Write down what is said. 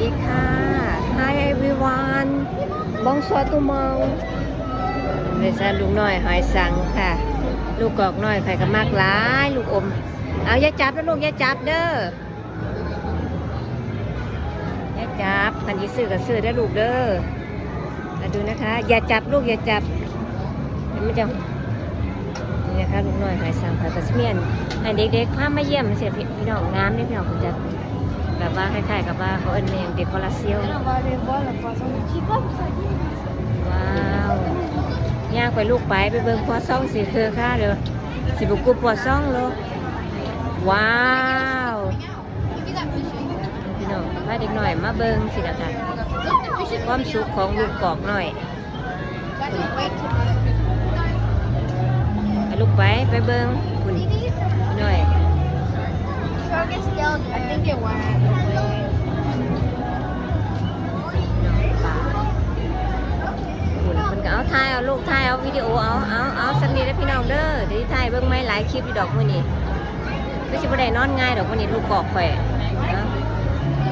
ดีค่ะ Hi everyone Bonsoir tout le monde เดซาลูกน้อยหอยสังค่ะ ลูกกอกน้อยไข่ก็มากหลาย ลูกอม เอาอย่าจับนะลูกอย่าจับเด้ออย่าจับคันที่ซื้อก็ซื้อได้ลูกเด้อมาดูนะคะ อย่าจับลูกอย่าจับเดี๋ยวมันจะนี่นะคะลูกน้อยหอยสังค่ะกัสเมียนให้เด็กๆพามาเยี่ยมเสียพี่น้องงามเด้พี่น้องคุณจะ แบบว่าคล้ายๆกับว่าเขาเอิ้นเองเด็กคอลาเซียวว้าว ย่างไปลูกไปไปเบิ่งพอซ่องสิคือค่าเด้อสิบุกุปอซ่องโลกว้าวพี่น้องพาเด็กหน่อยมาเบิ่งสินะคะความสุขของลูกกอกหน่อยลูกไปไปเบิ่งคุณหน่อย Shark is still I think it went ถ่ายเอาลูกถ่ายเอาวิดีโอเอาเอาเอาสักนิดแล้วพี่น้องเด้อเดี๋ยวถ่ายเบิ้งไม้หลายคลิปอยู่ดอกมือนี่ไม่ใช่ประเด็นนอนง่ายดอกมือนี่ลูกกอกข่อยเนาะ